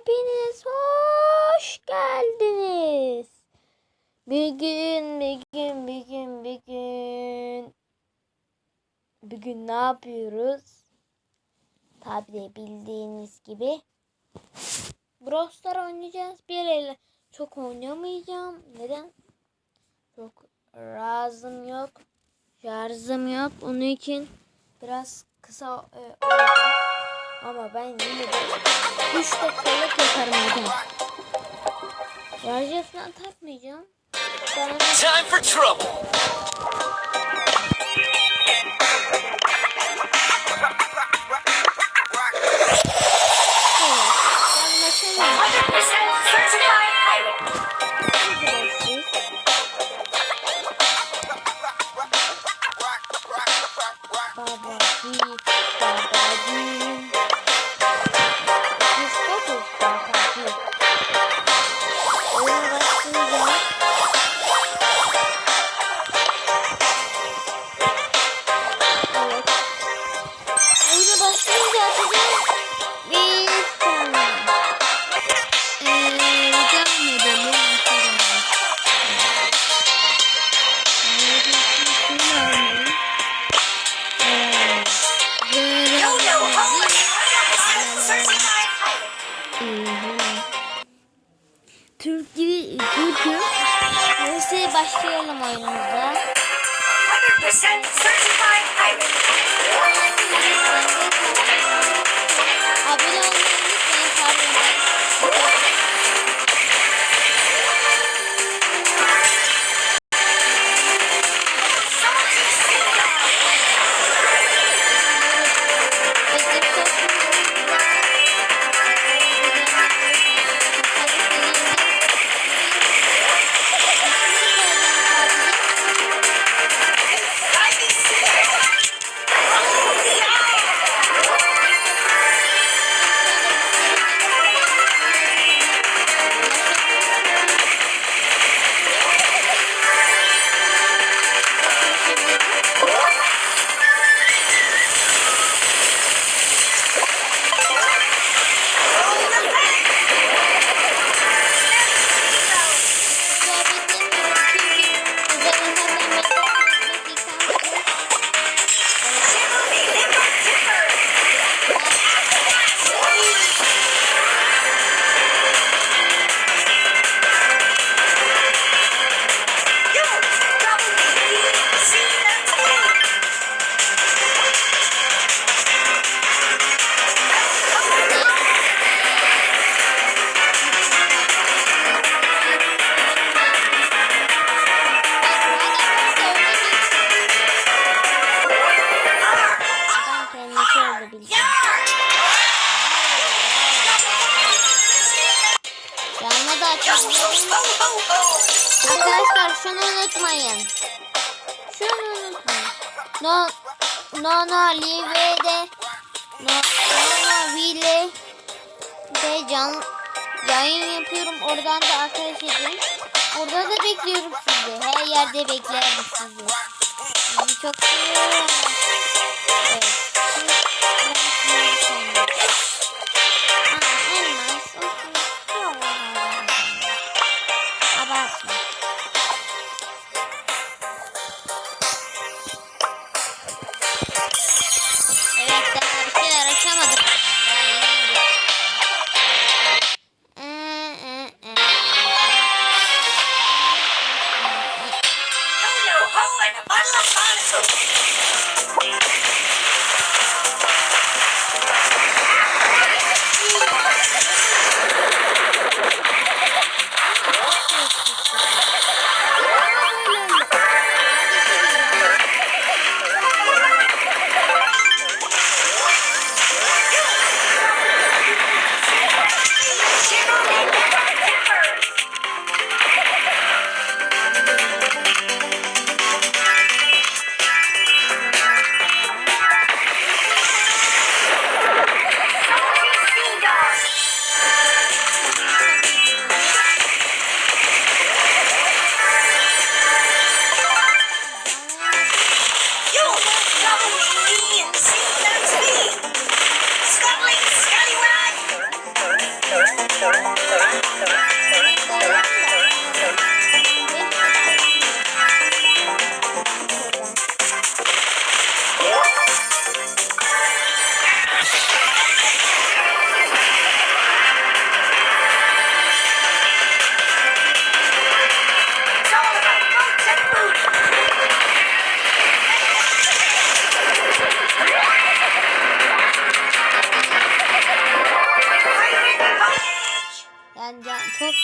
hepiniz hoş geldiniz. Bir gün, bir gün, bir gün, bir gün. Bugün ne yapıyoruz? Tabi bildiğiniz gibi. Brawl Stars oynayacağız. Bir ele çok oynamayacağım. Neden? Çok razım yok. Şarjım yok. Onun için biraz kısa e, olacak. Ama ben yine de 3 dakikalık yaparım hocam. Falan takmayacağım. Time for trouble. Şunu unutmayın. No, no, no, Live'de No, no, no, Vile de can, yayın yapıyorum. Oradan da arkadaş edin. Orada da bekliyorum sizi. Her yerde beklerim sizi. Sizi çok seviyorum. Evet. I'm trying to.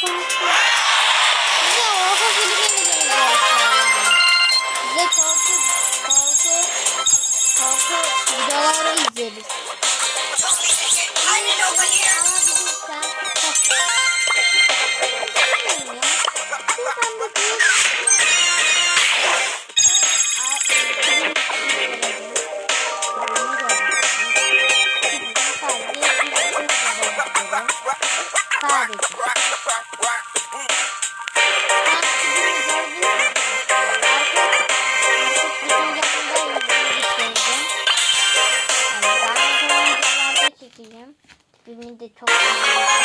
Çok konuştum. Bize korku filmi mi Bize korku, korku, korku videoları izleriz. Didn't know but here. Ama bizim sen Birini de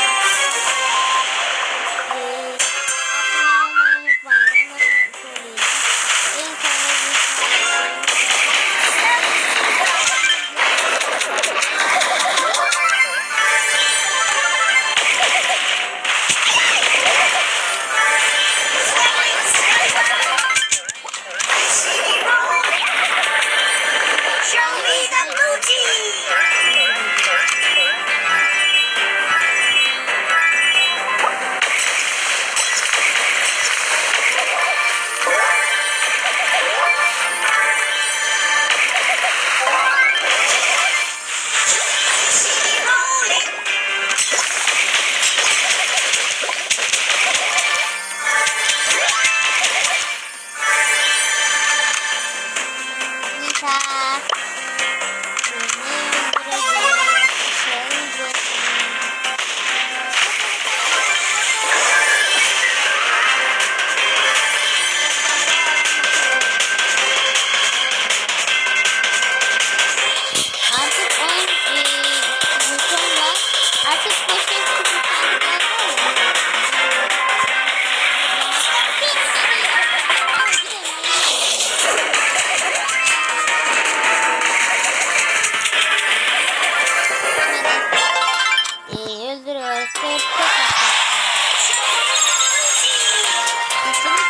Sesini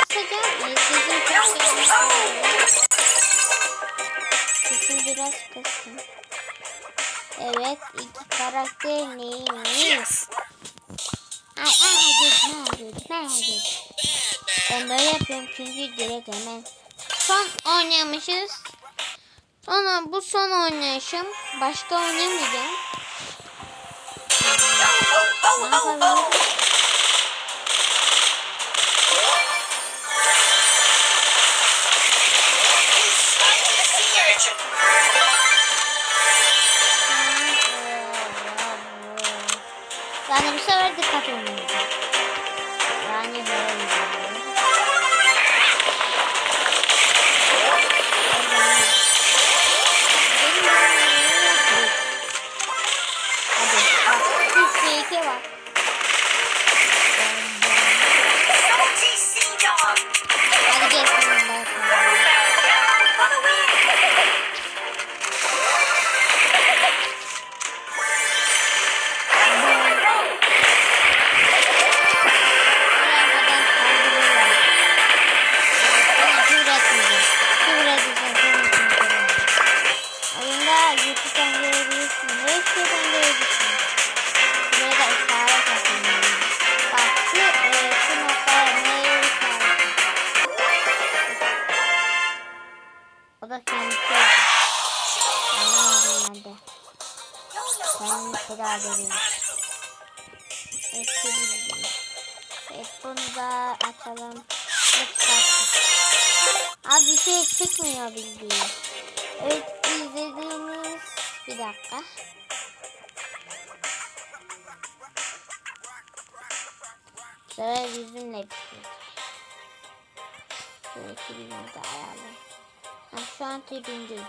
kısacağım. Ee, sesim çok gelmiyor. Sesini biraz kıstım. Evet, iki karakter neymiş? Ay ay gitme gitme. Ben böyle yapıyorum çünkü direkt hemen son oynamışız. Sonra bu son oynayışım. Başka oynamayacağım. 나는 스월드 카드입니다. 많이 배웁니다. Tedavi edeyim. Eski bildiğim. Evet bunu da açalım. Abi bir şey çıkmıyor bildiğin. Evet izlediğiniz bir dakika. Sefer yüzümle bitiyor. Şöyle tribünü de ayarlayayım. Ha, şu an tribündeyim.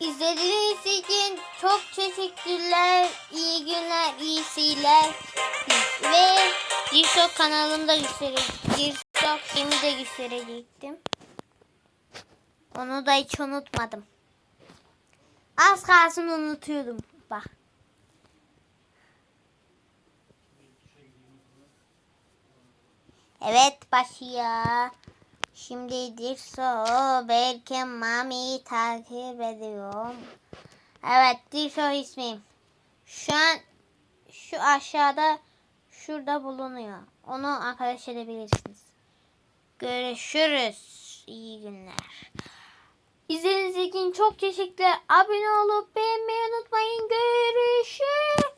İzlediğiniz için çok teşekkürler. İyi günler, iyi seyirler. Ve Dirsok kanalımda gösterecektim. Dirsok filmi de gösterecektim. Onu da hiç unutmadım. Az kalsın unutuyordum. Bak. Evet başlıyor. Şimdi Dirso belki Mami'yi takip ediyorum. Evet Dirso ismim. Şu an şu aşağıda şurada bulunuyor. Onu arkadaş edebilirsiniz. Görüşürüz. İyi günler. İzlediğiniz için çok teşekkürler. Abone olup beğenmeyi unutmayın. Görüşürüz.